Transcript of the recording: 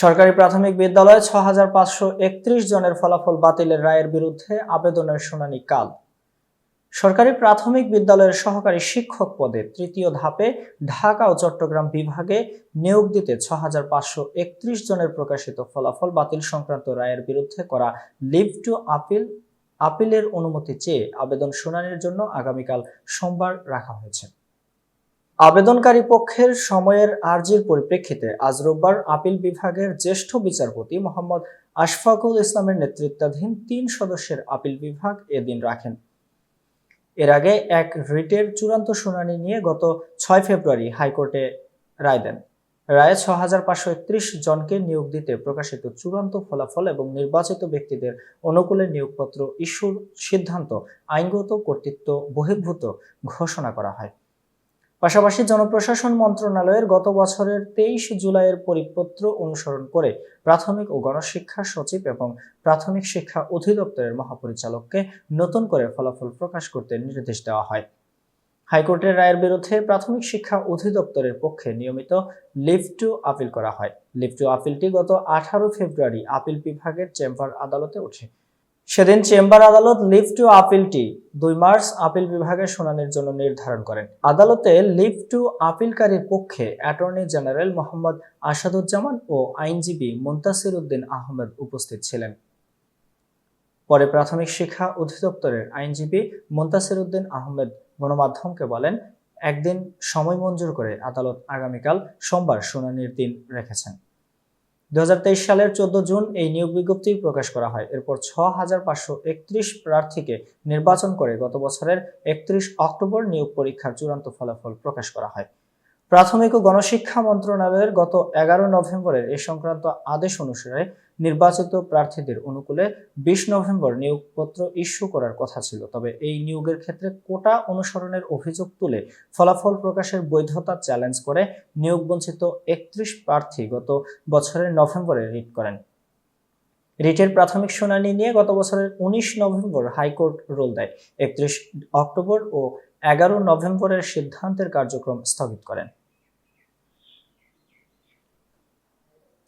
সরকারি প্রাথমিক বিদ্যালয়ে ছ হাজার পাঁচশো একত্রিশ জনের ফলাফল বাতিলের রায়ের বিরুদ্ধে আবেদনের শুনানি কাল। সরকারি প্রাথমিক বিদ্যালয়ের সহকারী শিক্ষক পদে তৃতীয় ধাপে ঢাকা ও চট্টগ্রাম বিভাগে নিয়োগ দিতে ছ হাজার পাঁচশো একত্রিশ জনের প্রকাশিত ফলাফল বাতিল সংক্রান্ত রায়ের বিরুদ্ধে করা লিভ টু আপিল, আপিলের অনুমতি চেয়ে আবেদন শুনানির জন্য আগামীকাল সোমবার রাখা হয়েছে। আবেদনকারী পক্ষের সময়ের আর্জির পরিপ্রেক্ষিতে আজ রোববার আপিল বিভাগের জ্যেষ্ঠ বিচারপতি মোহাম্মদ আশফাকুল ইসলামের নেতৃত্বাধীন তিন সদস্যের আপিল বিভাগ এদিন রাখেন। এর আগে এক রিটের চূড়ান্ত শুনানি নিয়ে গত ছয় ফেব্রুয়ারি হাইকোর্টে রায় দেন। রায়ে ছ পাঁচশো জনকে নিয়োগ দিতে প্রকাশিত চূড়ান্ত ফলাফল এবং নির্বাচিত ব্যক্তিদের অনুকূলে নিয়োগপত্র ইস্যুর সিদ্ধান্ত আইনগত কর্তৃত্ব বহির্ভূত ঘোষণা করা হয়। পাশাপাশি জনপ্রশাসন মন্ত্রণালয়ের গত বছরের তেইশ জুলাইয়ের পরিপত্র অনুসরণ করে প্রাথমিক ও গণশিক্ষা সচিব এবং প্রাথমিক শিক্ষা অধিদপ্তরের মহাপরিচালককে নতুন করে ফলাফল প্রকাশ করতে নির্দেশ দেওয়া হয়। হাইকোর্টের রায়ের বিরুদ্ধে প্রাথমিক শিক্ষা অধিদপ্তরের পক্ষে নিয়মিত লিভ টু আপিল করা হয়। লিভ টু আপিলটি গত আঠারো ফেব্রুয়ারি আপিল বিভাগের চেম্বার আদালতে ওঠে। সেদিন চেম্বার আদালত লিভ টু আপিলটি দুই মার্চ আপিল বিভাগের শুনানির জন্য নির্ধারণ করেন। আদালতে লিভ টু আপিলকারীর পক্ষে অ্যাটর্নি জেনারেল মোহাম্মদ আসাদুজ্জামান ও আইনজীবী মুন্তাসির উদ্দিন আহমেদ উপস্থিত ছিলেন। পরে প্রাথমিক শিক্ষা অধিদপ্তরের আইনজীবী মুন্তাসির উদ্দিন আহমেদ গণমাধ্যমকে বলেন, একদিন সময় মঞ্জুর করে আদালত আগামীকাল সোমবার শুনানির দিন রেখেছেন। দু সালের চোদ্দ জুন এই নিয়োগ বিজ্ঞপ্তি প্রকাশ করা হয়। এরপর ছ হাজার পাঁচশো একত্রিশ প্রার্থীকে নির্বাচন করে গত বছরের একত্রিশ অক্টোবর নিয়োগ পরীক্ষার চূড়ান্ত ফলাফল প্রকাশ করা হয়। প্রাথমিক ও গণশিক্ষা মন্ত্রণালয়ের গত এগারো নভেম্বরের এ সংক্রান্ত আদেশ অনুসারে নির্বাচিত প্রার্থীদের অনুকূলে বিশ নভেম্বর নিয়োগপত্র ইস্যু করার কথা ছিল। তবে এই নিয়োগের ক্ষেত্রে কোটা অনুসরণের অভিযোগ তুলে ফলাফল প্রকাশের বৈধতা চ্যালেঞ্জ করে নিয়োগ বঞ্চিত একত্রিশ প্রার্থী গত বছরের নভেম্বরে রিট করেন। রিটের প্রাথমিক শুনানি নিয়ে গত বছরের উনিশ নভেম্বর হাইকোর্ট রোল দেয়। একত্রিশ অক্টোবর ও এগারো নভেম্বরের সিদ্ধান্তের কার্যক্রম স্থগিত করেন।